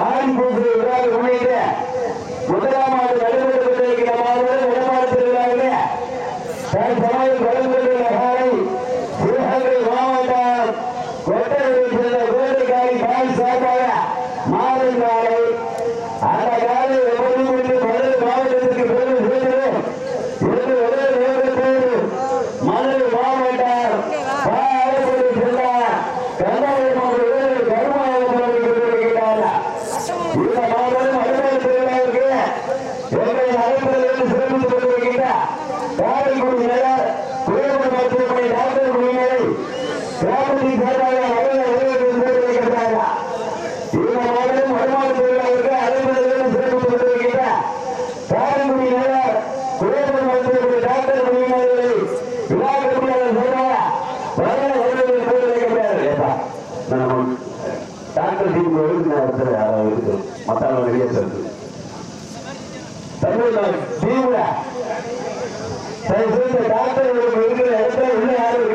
ஆடி பூசலை விழாவில் முன்னிட்டு முதலாம் ஆண்டு நான் டாக்டர் சீட்டு எழுதி நான் எடுத்துறேன். வெளியே சேர்த்து தமிழ்நாடு தீவிர தயவு செய்து டாக்டர் இருக்கிற இடத்துல இன்னும் யாரும்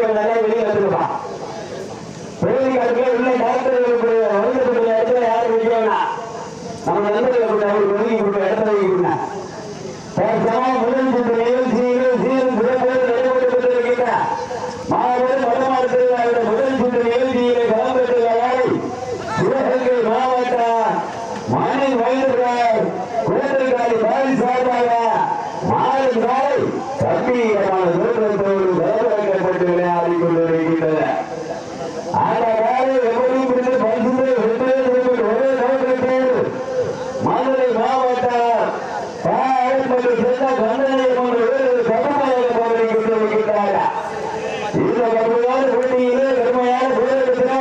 உள்ளியில கடுமையான சூழல் இருக்கிற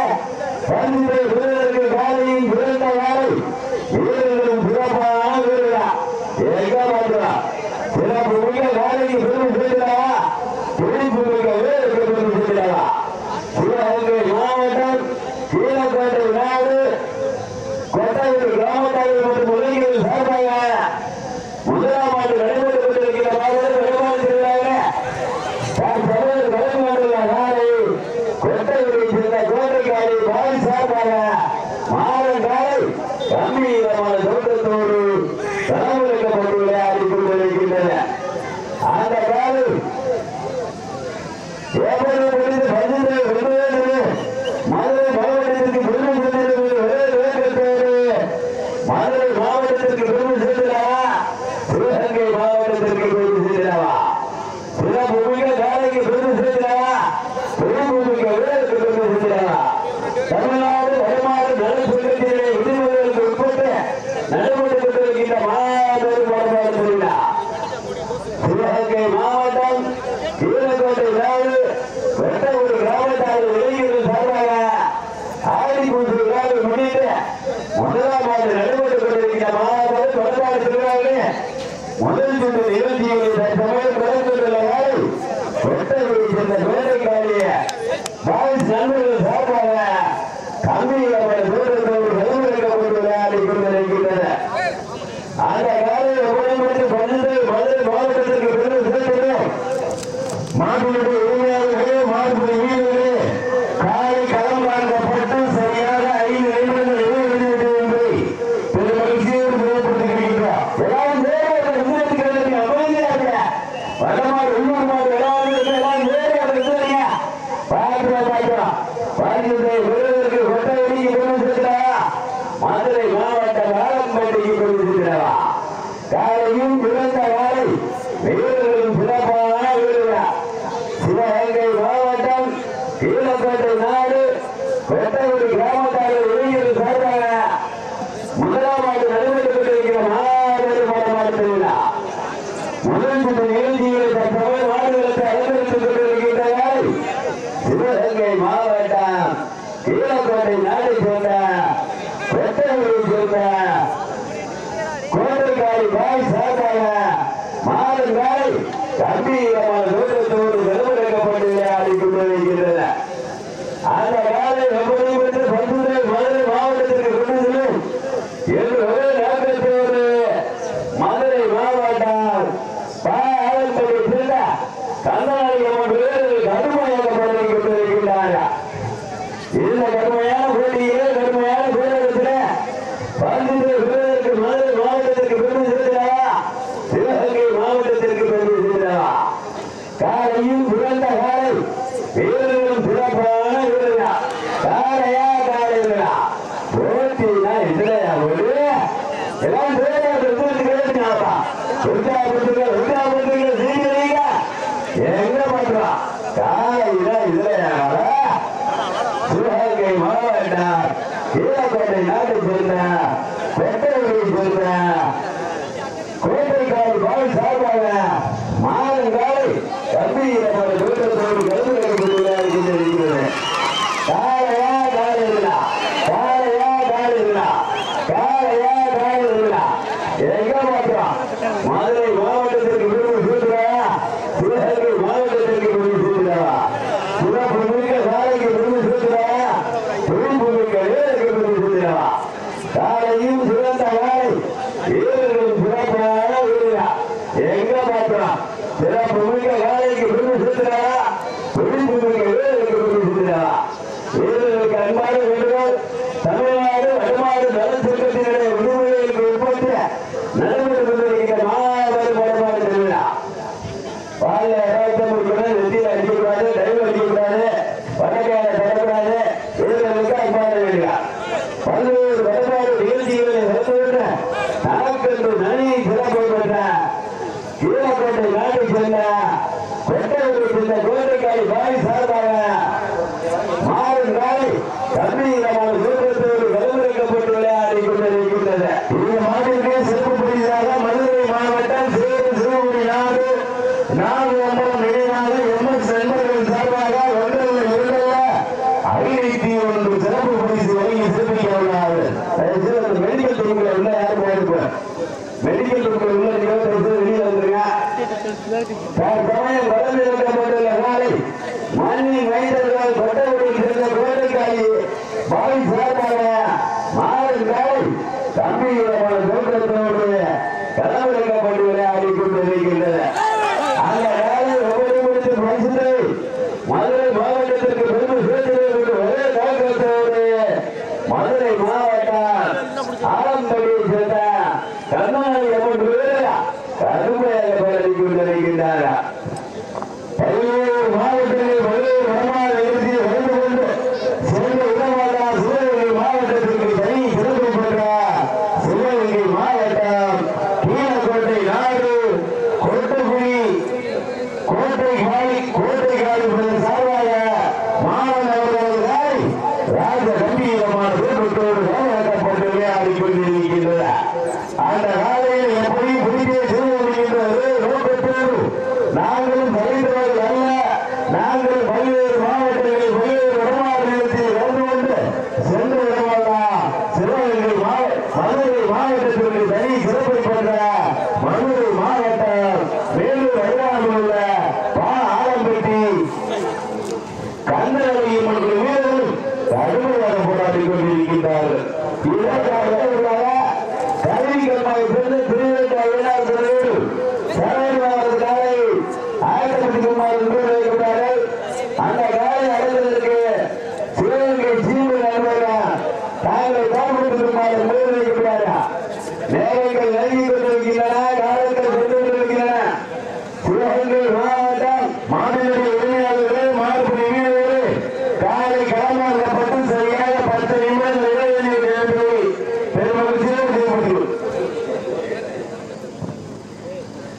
Bravo! Ele olha ಹೇಳ್ತೀನಾ ಇದನ್ನ ನೋಡಿ ಎಲ್ಲ ಹೇಳ್ತೀನಪ್ಪ ಹುಡುಗ ಹುಡುಗ ಹುಡುಗ ಹುಡುಗ ಹೆಂಗ ಮಾಡ್ರ ಕಾಯಿಲ್ಲ పోరాడు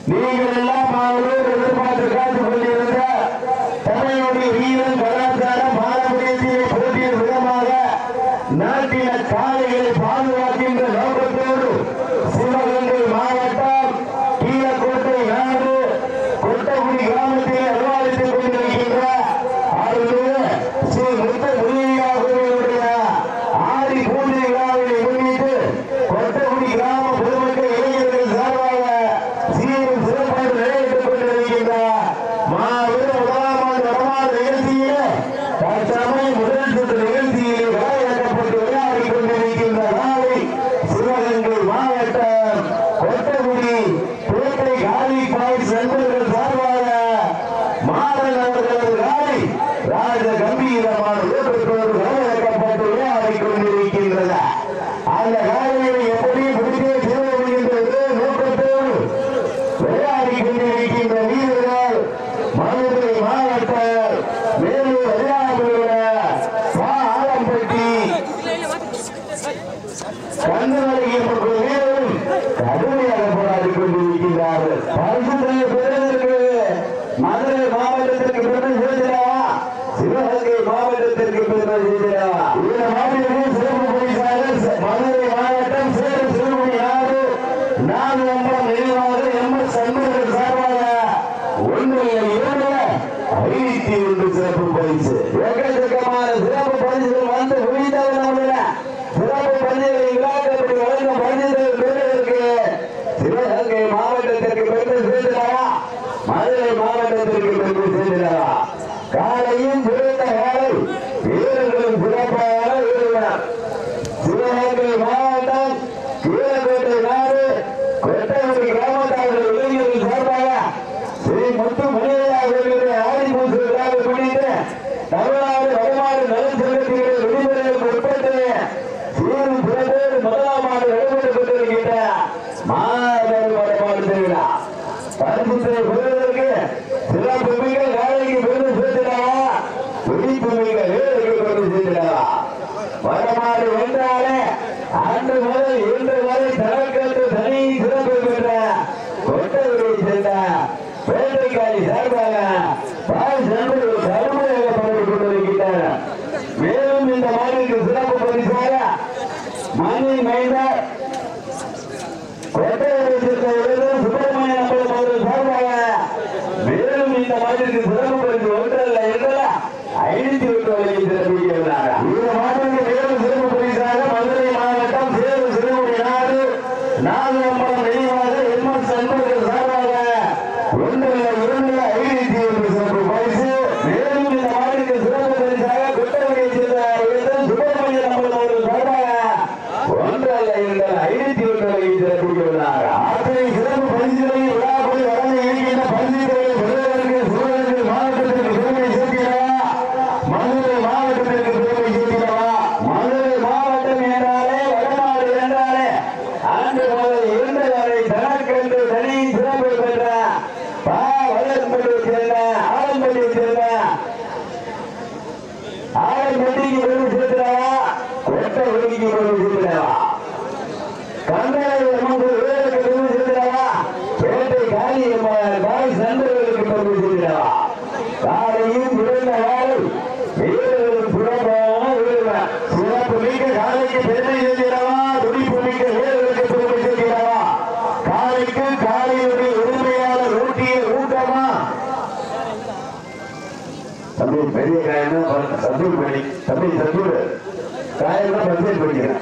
Liga அதுல நீங்கள் வேறு செய்கிறதா வரமாறு ஒன்றாலே அன்று முதல் இன்று வரை தரக்கட்டு பெற்ற தம்பி சந்தூர் காயெல்லாம் பஞ்சேட் பண்ணிக்கிறேன்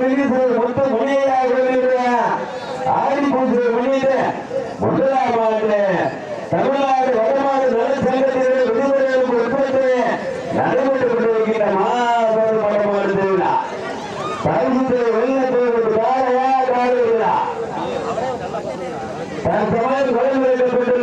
மொத்தம் முன்னேறாக ஆடி பூஜை முன்னிட்டு முதலாக தமிழ்நாடு வடமாடு நல சங்கத்திற்கு விடுதலைகளுக்கு உட்பட்டு நடைபெற்றுக் கொண்டிருக்கிற தன் சமாதி கொலை